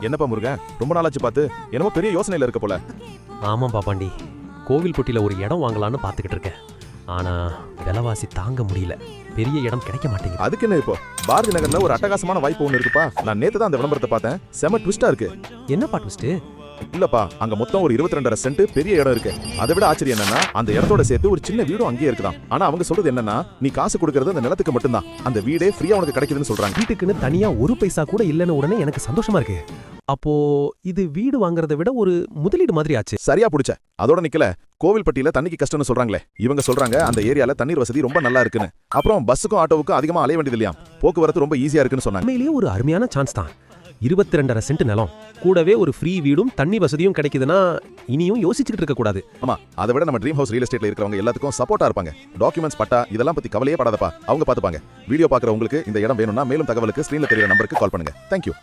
என்னப்பா முருகன் ரொம்ப நாளாச்சு பார்த்து. என்னமோ பெரிய யோசனையில இருக்க போல. ஆமாம் பாப்பாண்டி. கோவில்பட்டியில் ஒரு இடம் வாங்கலான்னு பார்த்துக்கிட்டு இருக்கேன். ஆனால் விலைவாசி தாங்க முடியல. பெரிய இடம் கிடைக்க மாட்டேங்குது. அதுக்கு என்ன இப்போ? பாரதி நகர்ல ஒரு அட்டகாசமான வாய்ப்பு ஒன்று இருக்குப்பா. நான் நேத்து தான் அந்த விளம்பரத்தை பார்த்தேன். செம ட்விஸ்டா இருக்கு. என்னப்பா ட்விஸ்ட்டு இல்லப்பா அங்க மொத்தம் ஒரு இருபத்தி ரெண்டரை சென்ட் பெரிய இடம் இருக்கு. அதை விட ஆச்சரியம் என்னன்னா அந்த இடத்தோட சேர்த்து ஒரு சின்ன வீடும் அங்கேயே இருக்குதான். ஆனா அவங்க சொல்றது என்னன்னா நீ காசு கொடுக்கறது அந்த நிலத்துக்கு மட்டும்தான். அந்த வீடே ஃப்ரீயா உனக்கு கிடைக்குதுன்னு சொல்றாங்க. வீட்டுக்குன்னு தனியாக ஒரு பைசா கூட இல்லைன்னு உடனே எனக்கு சந்தோஷமா இருக்கு. அப்போ இது வீடு வாங்குறதை விட ஒரு முதலீடு மாதிரி ஆச்சு. சரியா புடிச்ச. அதோட நிக்கல. கோவில்பட்டியில தண்ணிக்கு கஷ்டம்னு சொல்றாங்களே. இவங்க சொல்றாங்க அந்த ஏரியால தண்ணீர் வசதி ரொம்ப நல்லா இருக்குன்னு. அப்புறம் பஸ்ஸுக்கும் ஆட்டோவுக்கும் அதிகமா அலைய வேண்டியது இல்லையா போக்குவரத்து ரொம்ப ஈஸியா இருக்குன்னு சொன்னாங்க. உண்மையிலேயே ஒரு அருமையான சான்ஸ் தான். இருபத்தி ரெண்டரை சென்ட் நிலம். கூடவே ஒரு ஃப்ரீ வீடும் தண்ணி வசதியும் கிடைக்குதுன்னா இனியும் யோசிச்சுக்கிட்டு இருக்க கூடாது. ஆமா அதை விட நம்ம ட்ரீம் ஹவுஸ் ரியல் எஸ்டேட்ல இருக்கிறவங்க எல்லாத்துக்கும் சப்போர்ட்டா இருப்பாங்க. டாக்குமெண்ட்ஸ் பட்டா இதெல்லாம் பத்தி கவலையே படாதப்பா. அவங்க பாத்துப்பாங்க வீடியோ பாக்குற உங்களுக்கு இந்த இடம் வேணும்னா மேலும் தகவலுக்கு ஸ்கிரீன்ல தெரியுற நம்பருக்கு கால் பண்ணுங்க. தேங்க்யூ